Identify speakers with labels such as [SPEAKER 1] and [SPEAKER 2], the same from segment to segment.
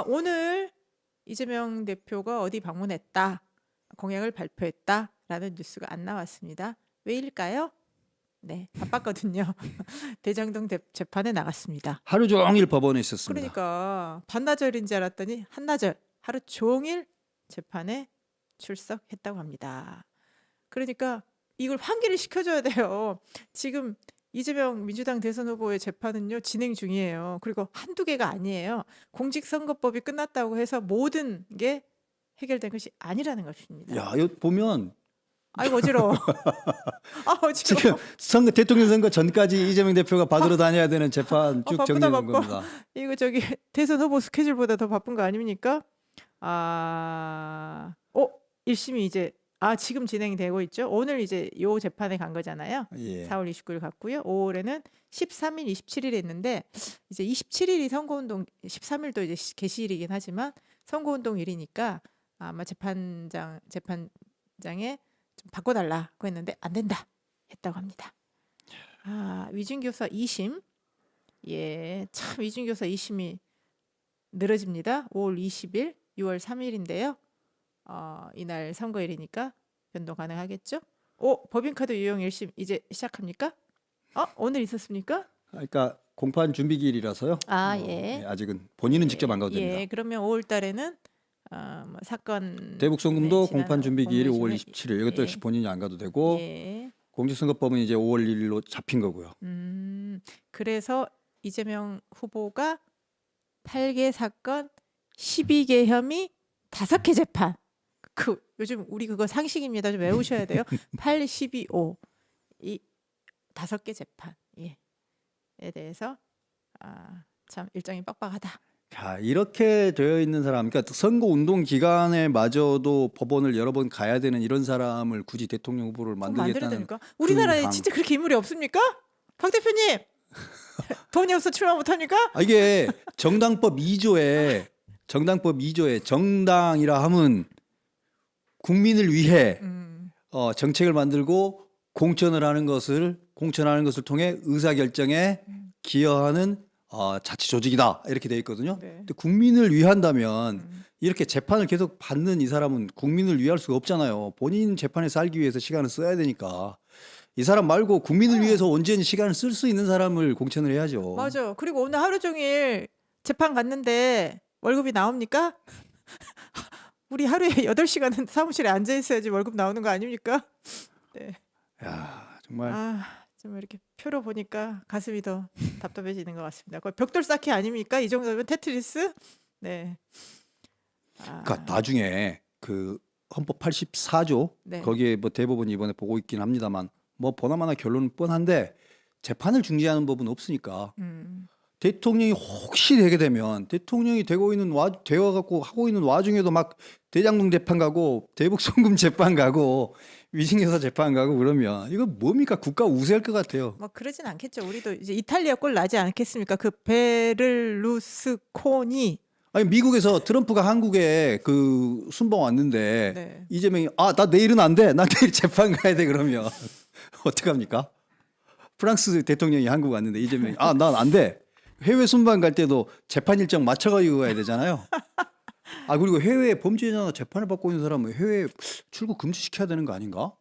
[SPEAKER 1] 아, 오늘 이재명 대표가 어디 방문했다, 공약을 발표했다라는 뉴스가 안 나왔습니다. 왜일까요? 네, 바빴거든요. 대장동 대- 재판에 나갔습니다.
[SPEAKER 2] 하루 종일 법원에 있었습니다.
[SPEAKER 1] 그러니까 반나절인 줄 알았더니 한나절 하루 종일 재판에 출석했다고 합니다. 그러니까 이걸 환기를 시켜줘야 돼요. 지금 이재명 민주당 대선 후보의 재판은요 진행 중이에요. 그리고 한두 개가 아니에요. 공직선거법이 끝났다고 해서 모든 게 해결된 것이 아니라는 것입니다.
[SPEAKER 2] 야, 이거 보면
[SPEAKER 1] 아이고 어지러워. 아 어지러워.
[SPEAKER 2] 지금 선거 대통령 선거 전까지 이재명 대표가 받으러 다녀야 되는 재판 쭉
[SPEAKER 1] 아, 바쁘다,
[SPEAKER 2] 정리해 본
[SPEAKER 1] 바빠.
[SPEAKER 2] 겁니다.
[SPEAKER 1] 이거 저기 대선 후보 스케줄보다 더 바쁜 거 아닙니까? 아, 어, 1심이 이제 아 지금 진행되고 있죠. 오늘 이제 요 재판에 간 거잖아요.
[SPEAKER 2] 예.
[SPEAKER 1] 4월 29일 갔고요. 5월에는 13일, 27일 했는데 이제 27일이 선거운동, 13일도 이제 시- 개시일이긴 하지만 선거운동일이니까 아마 재판장 재판장에 좀 바꿔달라고 했는데 안 된다 했다고 합니다. 아 위준교사 2심 예, 참 위준교사 2심이 늘어집니다. 5월 20일, 6월 3일인데요. 어, 이날 선거일이니까 변동 가능하겠죠? 오, 법인카드 유용 1심 이제 시작합니까? 어, 오늘 있었습니까?
[SPEAKER 2] 그러니까 공판 준비기일이라서요.
[SPEAKER 1] 아,
[SPEAKER 2] 어,
[SPEAKER 1] 예.
[SPEAKER 2] 아직은 본인은 직접 안 가도
[SPEAKER 1] 예,
[SPEAKER 2] 됩니다.
[SPEAKER 1] 그러면 5월 달에는 어, 뭐 사건
[SPEAKER 2] 대북 송금도
[SPEAKER 1] 네,
[SPEAKER 2] 공판 준비기일이 5월
[SPEAKER 1] 공무집에
[SPEAKER 2] 27일. 이것도 역시
[SPEAKER 1] 예.
[SPEAKER 2] 본인이 안 가도 되고
[SPEAKER 1] 예.
[SPEAKER 2] 공직선거법은 이제 5월 1일로 잡힌 거고요.
[SPEAKER 1] 음, 그래서 이재명 후보가 8개 사건 12개 혐의 5개 재판. 그 요즘 우리 그거 상식입니다. 좀 외우셔야 돼요. 8, 12, 5. 이 다섯 개 재판. 예. 에 대해서 아, 참 일정이 빡빡하다.
[SPEAKER 2] 자, 이렇게 되어 있는 사람, 그러니까 선거 운동 기간에 마저도 법원을 여러 번 가야 되는 이런 사람을 굳이 대통령 후보를 만들겠다는?
[SPEAKER 1] 우리나라에
[SPEAKER 2] 강.
[SPEAKER 1] 진짜 그렇게 인물이 없습니까? 박 대표님 돈이 없어 출마 못합니까?
[SPEAKER 2] 아, 이게 정당법 2조에 정당법 2조에 정당이라 함은 국민을 위해
[SPEAKER 1] 음,
[SPEAKER 2] 어, 정책을 만들고 공천을 하는 것을 공천하는 것을 통해 의사 결정에
[SPEAKER 1] 음.
[SPEAKER 2] 기여하는 어, 자치 조직이다 이렇게 돼 있거든요.
[SPEAKER 1] 네.
[SPEAKER 2] 근데 국민을 위한다면
[SPEAKER 1] 음.
[SPEAKER 2] 이렇게 재판을 계속 받는 이 사람은 국민을 위할 수가 없잖아요. 본인 재판에 살기 위해서 시간을 써야 되니까 이 사람 말고 국민을 위해서 언제든 시간을 쓸 수 있는 사람을 공천을 해야죠.
[SPEAKER 1] 맞아. 그리고 오늘 하루 종일 재판 갔는데 월급이 나옵니까? 우리 하루에 8시간은 사무실에 앉아 있어야지 월급 나오는 거 아닙니까? 네.
[SPEAKER 2] 야 정말
[SPEAKER 1] 아, 좀 이렇게 표로 보니까 가슴이 더 답답해지는 것 같습니다. 거의 벽돌 쌓기 아닙니까? 이 정도면 테트리스? 네. 아,
[SPEAKER 2] 그러니까 나중에 그 헌법 84조
[SPEAKER 1] 네.
[SPEAKER 2] 거기에 뭐 대법원이 이번에 보고 있긴 합니다만 뭐 보나마나 결론은 뻔한데 재판을 중지하는 법은 없으니까
[SPEAKER 1] 음,
[SPEAKER 2] 대통령이 혹시 되게 되면 대통령이 되고 있는 와 되어 갖고 하고 있는 와중에도 막 대장동 재판 가고 대북 송금 재판 가고 위증여사 재판 가고 그러면 이거 뭡니까 국가 우세할 것 같아요.
[SPEAKER 1] 뭐 그러진 않겠죠. 우리도 이제 이탈리아 꼴 나지 않겠습니까? 그 베를루스코니
[SPEAKER 2] 아니 미국에서 트럼프가 한국에 그 순방 왔는데
[SPEAKER 1] 네.
[SPEAKER 2] 이재명이 아 나 내일은 안 돼. 나 내일 재판 가야 돼 그러면 어떡합니까? 프랑스 대통령이 한국 왔는데 이재명이 아 난 안 돼. 해외 순방 갈 때도 재판 일정 맞춰가지고 가야 되잖아요. 아 그리고 해외 범죄자나 재판을 받고 있는 사람은 해외 출국 금지 시켜야 되는 거 아닌가?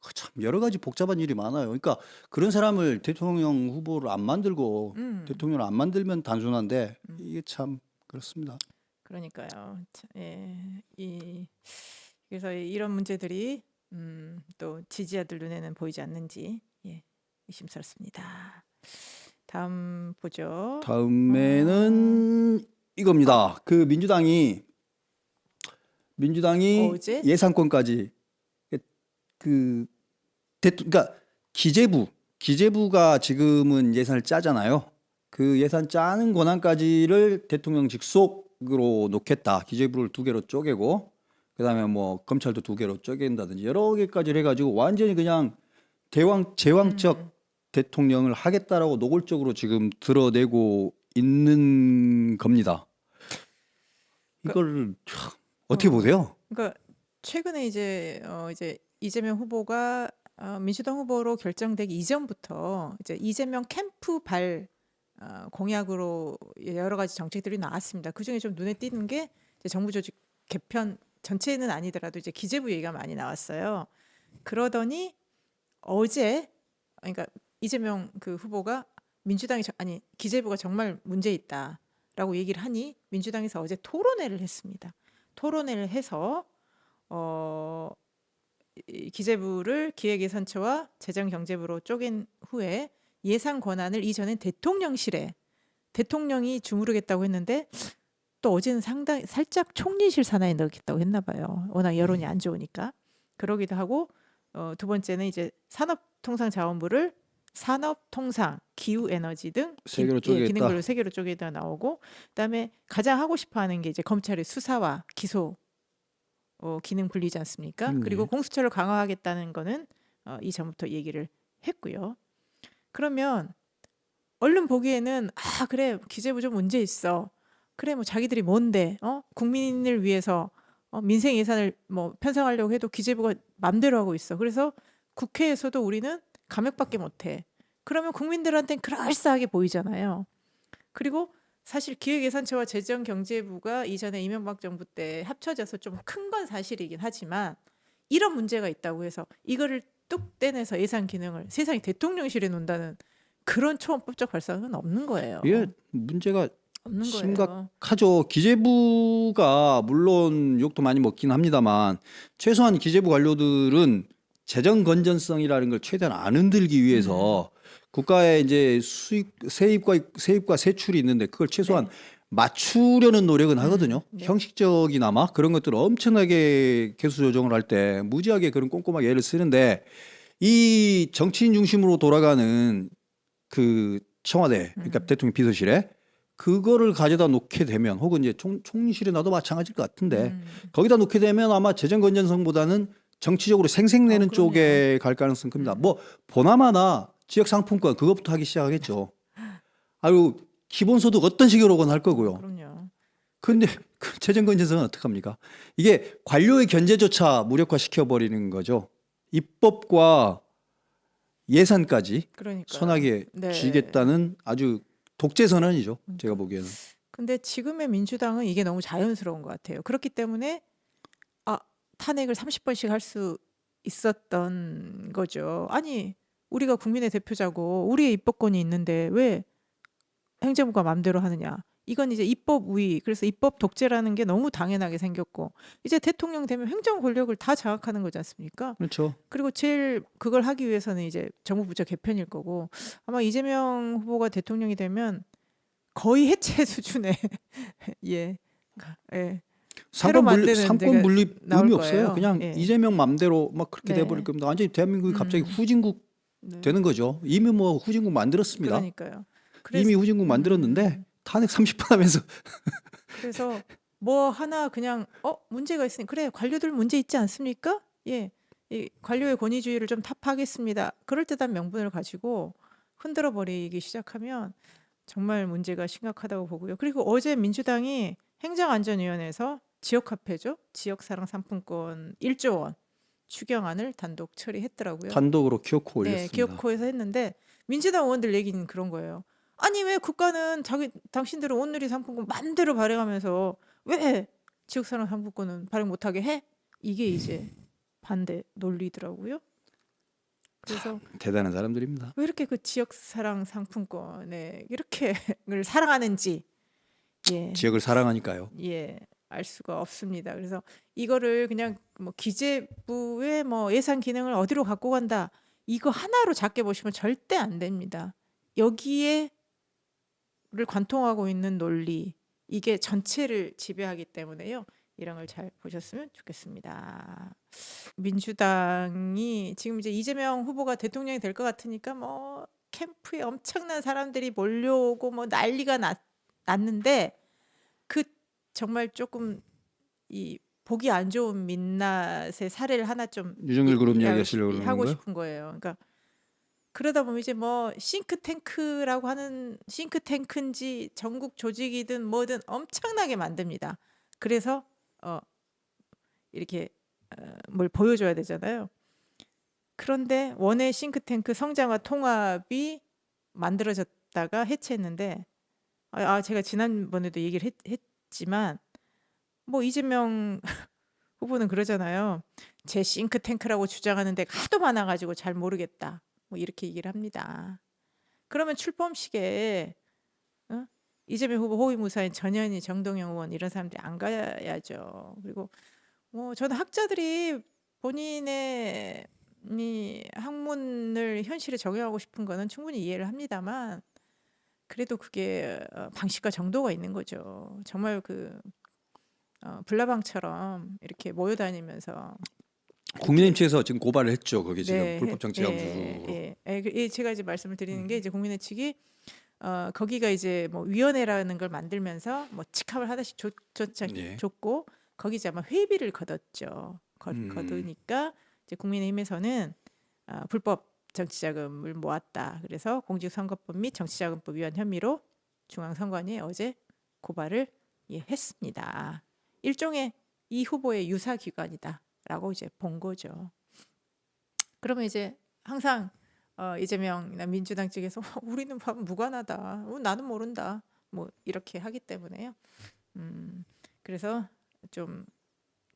[SPEAKER 2] 그참 여러 가지 복잡한 일이 많아요. 그러니까 그런 사람을 대통령 후보를 안 만들고
[SPEAKER 1] 음.
[SPEAKER 2] 대통령을 안 만들면 단순한데 이게 참 그렇습니다.
[SPEAKER 1] 그러니까요. 참, 예, 이 그래서 이런 문제들이 음, 또 지지자들 눈에는 보이지 않는지 예, 의심스럽습니다. 다음 보죠.
[SPEAKER 2] 다음에는 이겁니다. 그 민주당이 민주당이
[SPEAKER 1] 어제?
[SPEAKER 2] 예산권까지 그 대, 그러니까 기재부 기재부가 지금은 예산을 짜잖아요. 그 예산 짜는 권한까지를 대통령 직속으로 놓겠다. 기재부를 두 개로 쪼개고 그다음에 뭐 검찰도 두 개로 쪼갠다든지 여러 개까지 해 가지고 완전히 그냥 대왕 제왕적
[SPEAKER 1] 음.
[SPEAKER 2] 대통령을 하겠다라고 노골적으로 지금 드러내고 있는 겁니다. 이걸 참 어떻게
[SPEAKER 1] 어.
[SPEAKER 2] 보세요?
[SPEAKER 1] 그러니까 최근에 이제 어 이제 이재명 후보가 어 민주당 후보로 결정되기 이전부터 이제 이재명 캠프 발 어, 공약으로 여러 가지 정책들이 나왔습니다. 그 중에 좀 눈에 띄는 게 이제 정부 조직 개편 전체는 아니더라도 이제 기재부 얘기가 많이 나왔어요. 그러더니 어제 그러니까 이재명 그 후보가 민주당이 저- 아니 기재부가 정말 문제 있다라고 얘기를 하니 민주당에서 어제 토론회를 했습니다. 토론회를 해서 어이 기재부를 기획예산처와 재정경제부로 쪼갠 후에 예산 권한을 이전엔 대통령실에 대통령이 주무르겠다고 했는데 또 어제는 상당히 살짝 총리실 산하에 넣겠다고 했나 봐요. 워낙 여론이 안 좋으니까. 그러기도 하고 어, 두 번째는 이제 산업통상자원부를 산업 통상, 기후 에너지 등
[SPEAKER 2] 세 개로
[SPEAKER 1] 기, 예,
[SPEAKER 2] 쪼개겠다.
[SPEAKER 1] 기능별로 세 개로 쪼개다 나오고 그다음에 가장 하고 싶어하는 게 이제 검찰의 수사와 기소 어, 기능 분리지 않습니까?
[SPEAKER 2] 음,
[SPEAKER 1] 그리고
[SPEAKER 2] 네.
[SPEAKER 1] 공수처를 강화하겠다는 거는 어, 이전부터 얘기를 했고요. 그러면 얼른 보기에는 아 그래 기재부 좀 문제 있어. 그래 뭐 자기들이 뭔데 어 국민을 위해서 어, 민생 예산을 뭐 편성하려고 해도 기재부가 맘대로 하고 있어. 그래서 국회에서도 우리는 감액밖에 못해. 그러면 국민들한테는 그럴싸하게 보이잖아요. 그리고 사실 기획예산처와 재정경제부가 이전에 이명박 정부 때 합쳐져서 좀 큰 건 사실이긴 하지만 이런 문제가 있다고 해서 이거를 뚝 떼내서 예산 기능을 세상에 대통령실에 놓는다는 그런 초원법적 발상은 없는 거예요.
[SPEAKER 2] 이게 문제가
[SPEAKER 1] 없는 거예요.
[SPEAKER 2] 심각- 하죠. 기재부가 물론 욕도 많이 먹긴 합니다만 최소한 기재부 관료들은 재정 건전성이라는 걸 최대한 안 흔들기 위해서
[SPEAKER 1] 음.
[SPEAKER 2] 국가의 이제 수입 세입과 세입과 세출이 있는데 그걸 최소한
[SPEAKER 1] 네.
[SPEAKER 2] 맞추려는 노력은 하거든요.
[SPEAKER 1] 네.
[SPEAKER 2] 형식적이나마 그런 것들을 엄청나게 개수 조정을 할 때 무지하게 그런 꼼꼼하게 애를 쓰는데 이 정치인 중심으로 돌아가는 그 청와대 그러니까
[SPEAKER 1] 음.
[SPEAKER 2] 대통령 비서실에 그거를 가져다 놓게 되면 혹은 이제 총, 총리실에 놔도 마찬가지일 것 같은데
[SPEAKER 1] 음.
[SPEAKER 2] 거기다 놓게 되면 아마 재정 건전성보다는 정치적으로 생색내는
[SPEAKER 1] 어, 그럼요.
[SPEAKER 2] 쪽에 갈 가능성 큽니다.
[SPEAKER 1] 음.
[SPEAKER 2] 뭐 보나마나 지역 상품권 그것부터 하기 시작하겠죠. 아유 기본소득 어떤 식으로건 할 거고요.
[SPEAKER 1] 그럼요.
[SPEAKER 2] 근데 그 재정 건전성은 어떻게 합니까? 이게 관료의 견제조차 무력화 시켜 버리는 거죠. 입법과 예산까지
[SPEAKER 1] 그러니까.
[SPEAKER 2] 선하게
[SPEAKER 1] 네.
[SPEAKER 2] 쥐겠다는 아주 독재 선언이죠. 제가 보기에는.
[SPEAKER 1] 근데 지금의 민주당은 이게 너무 자연스러운 것 같아요. 그렇기 때문에 아 탄핵을 30번씩 할 수 있었던 거죠. 아니 우리가 국민의 대표자고 우리의 입법권이 있는데 왜 행정부가 마음대로 하느냐? 이건 이제 입법 우위, 그래서 입법 독재라는 게 너무 당연하게 생겼고 이제 대통령 되면 행정 권력을 다 장악하는 거지 않습니까?
[SPEAKER 2] 그렇죠.
[SPEAKER 1] 그리고 제일 그걸 하기 위해서는 이제 정부 부처 개편일 거고 아마 이재명 후보가 대통령이 되면 거의 해체 수준의 예. 예.
[SPEAKER 2] 상권
[SPEAKER 1] 데가
[SPEAKER 2] 분립
[SPEAKER 1] 나올
[SPEAKER 2] 의미. 없어요. 그냥
[SPEAKER 1] 예.
[SPEAKER 2] 이재명 맘대로 막 그렇게
[SPEAKER 1] 네.
[SPEAKER 2] 돼버릴 겁니다. 완전히 대한민국이 갑자기
[SPEAKER 1] 음.
[SPEAKER 2] 후진국
[SPEAKER 1] 네.
[SPEAKER 2] 되는 거죠. 이미 뭐 후진국 만들었습니다.
[SPEAKER 1] 그러니까요.
[SPEAKER 2] 이미 후진국 만들었는데
[SPEAKER 1] 음.
[SPEAKER 2] 탄핵 30번 하면서
[SPEAKER 1] 그래서 뭐 하나 그냥 어 문제가 있으니 그래 관료들 문제 있지 않습니까? 예, 이 관료의 권위주의를 좀 탑하겠습니다. 그럴 듯한 명분을 가지고 흔들어 버리기 시작하면 정말 문제가 심각하다고 보고요. 그리고 어제 민주당이 행정안전위원회에서 지역 화폐죠, 지역 사랑 상품권 1조 원 추경안을 단독 처리했더라고요.
[SPEAKER 2] 단독으로 올렸습니다.
[SPEAKER 1] 네, 기업코에서 했는데 민주당 의원들 얘기는 그런 거예요. 아니 왜 국가는 자기 당신들은 온누리 상품권 마음대로 발행하면서 왜 지역 사랑 상품권은 발행 못하게 해? 이게 이제 반대 논리더라고요. 그래서
[SPEAKER 2] 대단한 사람들입니다.
[SPEAKER 1] 왜 이렇게 그 지역 사랑 상품권에 이렇게를 사랑하는지 예.
[SPEAKER 2] 지역을 사랑하니까요.
[SPEAKER 1] 예, 알 수가 없습니다. 그래서 이거를 그냥 뭐 기재부의 뭐 예산 기능을 어디로 갖고 간다 이거 하나로 작게 보시면 절대 안 됩니다. 여기에를 관통하고 있는 논리 이게 전체를 지배하기 때문에요. 이런 걸 잘 보셨으면 좋겠습니다. 민주당이 지금 이제 이재명 후보가 대통령이 될 것 같으니까 뭐 캠프에 엄청난 사람들이 몰려오고 뭐 난리가 났, 났는데 그 정말 조금 이 보기 안 좋은 민낯의 사례를 하나 좀
[SPEAKER 2] 유정일 그룹
[SPEAKER 1] 이-
[SPEAKER 2] 이야기
[SPEAKER 1] 하고? 싶은 거예요. 그러니까 그러다 보면 이제 뭐 싱크탱크라고 하는 싱크탱크인지 전국 조직이든 뭐든 엄청나게 만듭니다. 그래서 어 이렇게 어, 뭘 보여줘야 되잖아요. 그런데 원의 싱크탱크 성장과 통합이 만들어졌다 했다가 해체했는데 아, 아, 제가 지난번에도 얘기를 했, 지만 뭐 이재명 후보는 그러잖아요. 제 싱크탱크라고 주장하는 데가 하도 많아가지고 잘 모르겠다. 뭐 이렇게 얘기를 합니다. 그러면 출범식에 어? 이재명 후보 호위무사인 전현희, 정동영 의원 이런 사람들이 안 가야죠. 그리고 뭐 저는 학자들이 본인의 이 학문을 현실에 적용하고 싶은 거는 충분히 이해를 합니다만 그래도 그게 어, 방식과 정도가 있는 거죠. 정말 그 어, 불나방처럼 이렇게 모여 다니면서
[SPEAKER 2] 국민의힘 측에서 지금 고발을 했죠. 거기 지금
[SPEAKER 1] 네,
[SPEAKER 2] 불법
[SPEAKER 1] 했-
[SPEAKER 2] 정치자금
[SPEAKER 1] 예. 예, 예. 그- 예, 제가 이제 말씀을 드리는 게
[SPEAKER 2] 음.
[SPEAKER 1] 이제 국민의 측이 어, 거기가 이제 뭐 위원회라는 걸 만들면서 뭐 직합을 하다시 줬, 줬,
[SPEAKER 2] 예.
[SPEAKER 1] 줬고 거기 이제 아마 회비를 걷었죠. 거,
[SPEAKER 2] 음.
[SPEAKER 1] 거두니까 이제 국민의힘에서는 아, 불법 정치자금을 모았다. 그래서 공직선거법 및 정치자금법 위반 혐의로 중앙선관위에 어제 고발을 예, 했습니다. 일종의 이 후보의 유사 기관이다라고 이제 본 거죠. 그러면 이제 항상 어, 이재명이나 민주당 측에서 우리는 봐- 무관하다, 어, 나는 모른다, 뭐 이렇게 하기 때문에요. 음, 그래서 좀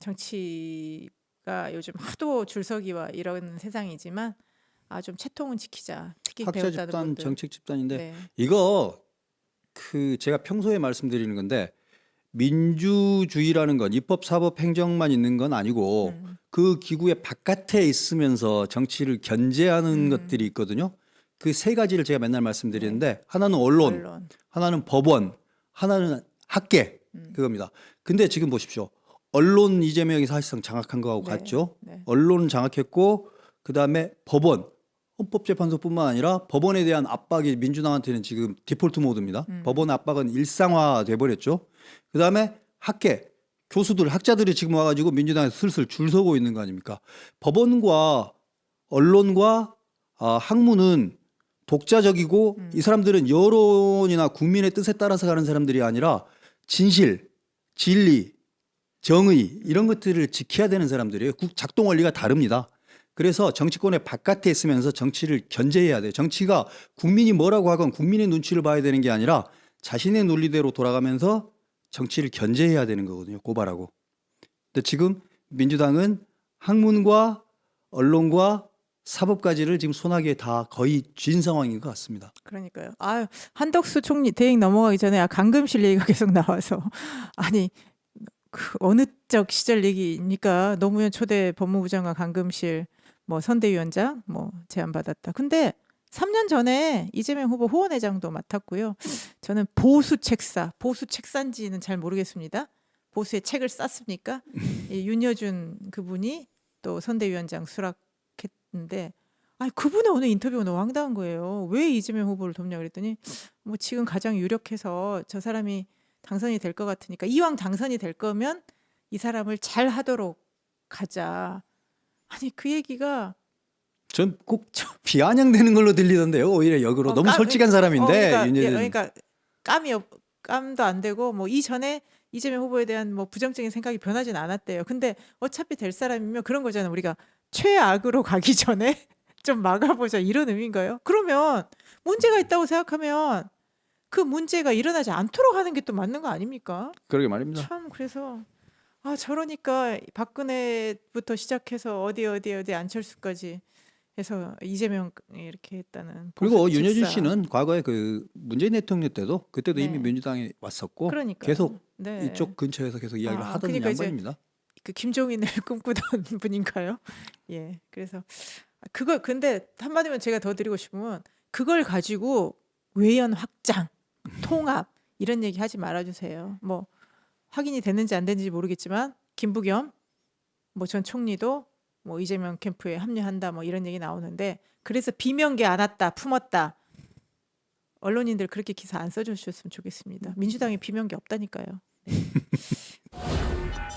[SPEAKER 1] 정치가 요즘 하도 줄서기와 이런 세상이지만 아 좀 채통은 지키자. 특히
[SPEAKER 2] 학자
[SPEAKER 1] 배웠다는
[SPEAKER 2] 집단,
[SPEAKER 1] 분들.
[SPEAKER 2] 정책 집단인데
[SPEAKER 1] 네.
[SPEAKER 2] 이거 그 제가 평소에 말씀드리는 건데 민주주의라는 건 입법, 사법, 행정만 있는 건 아니고
[SPEAKER 1] 음,
[SPEAKER 2] 그 기구의 바깥에 있으면서 정치를 견제하는
[SPEAKER 1] 음.
[SPEAKER 2] 것들이 있거든요. 그 세 가지를 제가 맨날 말씀드리는데 하나는 언론,
[SPEAKER 1] 언론.
[SPEAKER 2] 하나는 법원, 하나는 학계
[SPEAKER 1] 음.
[SPEAKER 2] 그겁니다. 근데 지금 보십시오. 언론 이재명이 사실상 장악한 거하고
[SPEAKER 1] 네,
[SPEAKER 2] 같죠.
[SPEAKER 1] 네.
[SPEAKER 2] 언론은 장악했고 그 다음에 법원 헌법재판소뿐만 아니라 법원에 대한 압박이 민주당한테는 지금 디폴트 모드입니다.
[SPEAKER 1] 음.
[SPEAKER 2] 법원 압박은 일상화 돼 버렸죠. 그다음에 학계 교수들 학자들이 지금 와가지고 민주당에서 슬슬 줄 서고 있는 거 아닙니까? 법원과 언론과 아, 학문은 독자적이고
[SPEAKER 1] 음.
[SPEAKER 2] 이 사람들은 여론이나 국민의 뜻에 따라서 가는 사람들이 아니라 진실, 진리, 정의 이런 것들을 지켜야 되는 사람들이에요. 국 작동 원리가 다릅니다. 그래서 정치권의 바깥에 있으면서 정치를 견제해야 돼요. 정치가 국민이 뭐라고 하건 국민의 눈치를 봐야 되는 게 아니라 자신의 논리대로 돌아가면서 정치를 견제해야 되는 거거든요. 고발하고. 근데 지금 민주당은 학문과 언론과 사법까지를 지금 손아귀에 다 거의 쥔 상황인 것 같습니다.
[SPEAKER 1] 그러니까요. 아 한덕수 총리 대행 넘어가기 전에 아, 강금실 얘기가 계속 나와서 아니 그 어느 적 시절 얘기니까 노무현 초대 법무부 장관 강금실 뭐 선대위원장 뭐 제안 받았다. 근데 3년 전에 이재명 후보 후원회장도 맡았고요. 저는 보수 책사, 보수 책사인지는 잘 모르겠습니다. 보수의 책을 쌌습니까? 이 윤여준 그분이 또 선대위원장 수락했는데 아니 그분의 오늘 인터뷰가 너무 황당한 거예요. 왜 이재명 후보를 돕냐 그랬더니 뭐 지금 가장 유력해서 저 사람이 당선이 될 것 같으니까 이왕 당선이 될 거면 이 사람을 잘 하도록 가자. 아니 그 얘기가
[SPEAKER 2] 전 꼭 비아냥되는 걸로 들리던데요. 오히려 역으로
[SPEAKER 1] 어,
[SPEAKER 2] 너무
[SPEAKER 1] 까-
[SPEAKER 2] 솔직한 사람인데
[SPEAKER 1] 어, 그러니까, 예, 그러니까 감이 없, 감도 안 되고 뭐 이전에 이재명 후보에 대한 뭐 부정적인 생각이 변하진 않았대요. 근데 어차피 될 사람이면 그런 거잖아요. 우리가 최악으로 가기 전에 좀 막아보자 이런 의미인가요? 그러면 문제가 있다고 생각하면 그 문제가 일어나지 않도록 하는 게 또 맞는 거 아닙니까?
[SPEAKER 2] 그러게 말입니다.
[SPEAKER 1] 참 그래서 아 저러니까 박근혜부터 시작해서 어디 어디 어디 안철수까지 해서 이재명 이렇게 했다는
[SPEAKER 2] 그리고 윤여준. 씨는 과거에 그 문재인 대통령 때도 그때도 이미
[SPEAKER 1] 네.
[SPEAKER 2] 민주당에 왔었고
[SPEAKER 1] 그러니까
[SPEAKER 2] 계속
[SPEAKER 1] 네.
[SPEAKER 2] 이쪽 근처에서 계속 이야기를
[SPEAKER 1] 아,
[SPEAKER 2] 하던
[SPEAKER 1] 그러니까
[SPEAKER 2] 양반입니다.
[SPEAKER 1] 그 김종인을 꿈꾸던 분인가요? 예. 그래서 그걸 근데 한마디면 제가 더 드리고 싶으면 그걸 가지고 외연 확장, 통합 이런 얘기 하지 말아 주세요. 뭐 확인이 됐는지 안 됐는지 모르겠지만 김부겸 뭐 전 총리도 뭐 이재명 캠프에 합류한다 뭐 이런 얘기 나오는데 그래서 비명계 안았다 품었다 언론인들 그렇게 기사 안 써주셨으면 좋겠습니다. 민주당에 비명계 없다니까요. 네.